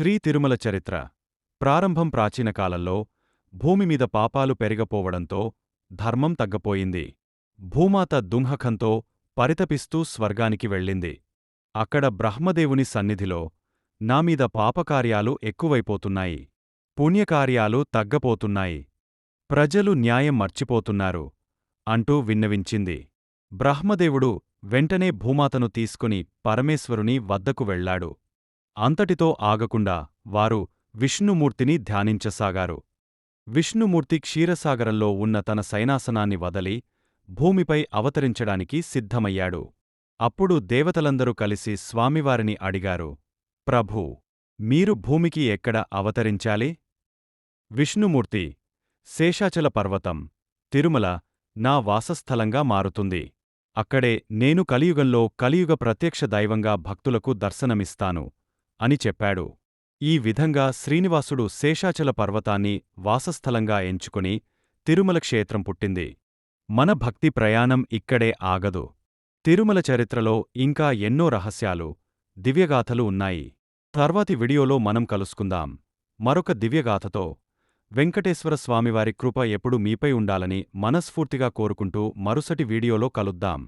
శ్రీ తిరుమల చరిత్ర. ప్రారంభం ప్రాచీన కాలంలో భూమిమీద పాపాలు పెరిగపోవడంతో ధర్మం తగ్గపోయింది. భూమాత దుంహకంతో పరితపిస్తూ స్వర్గానికి వెళ్ళింది. అక్కడ బ్రహ్మదేవుని సన్నిధిలో నామీద పాపకార్యాలు ఎక్కువైపోతున్నాయి. పుణ్యకార్యాలు తగ్గపోతున్నాయి. ప్రజలు న్యాయం మర్చిపోతున్నారు అంటూ విన్నవించింది. బ్రహ్మదేవుడు వెంటనే భూమాతను తీసుకుని పరమేశ్వరుని వద్దకు వెళ్ళాడు అంతటితో ఆగకుండా వారు విష్ణుమూర్తిని ధ్యానించసాగారు. విష్ణుమూర్తి క్షీరసాగరంలో ఉన్న తన సైనాసనాన్ని వదలి భూమిపై అవతరించడానికి సిద్ధమయ్యాడు. అప్పుడు దేవతలందరూ కలిసి స్వామివారిని అడిగారు ప్రభూ మీరు భూమికి ఎక్కడ అవతరించాలి? విష్ణుమూర్తి శేషాచల పర్వతం తిరుమల నా వాసస్థలంగా మారుతుంది. అక్కడే నేను కలియుగంలో కలియుగ ప్రత్యక్ష దైవంగా భక్తులకు దర్శనమిస్తాను. అని చెప్పాడు. ఈ విధంగా శ్రీనివాసుడు శేషాచల పర్వతాన్ని వాసస్థలంగా ఎంచుకుని తిరుమల క్షేత్రం పుట్టింది. మన భక్తి ప్రయాణం ఇక్కడే ఆగదు. తిరుమల చరిత్రలో ఇంకా ఎన్నో రహస్యాలు దివ్యగాథలు ఉన్నాయి. తర్వాతి వీడియోలో మనం కలుసుకుందాం. మరొక దివ్యగాథతో వెంకటేశ్వర స్వామివారి కృప ఎప్పుడు మీపై ఉండాలని మనస్ఫూర్తిగా కోరుకుంటూ మరుసటి వీడియోలో కలుద్దాం.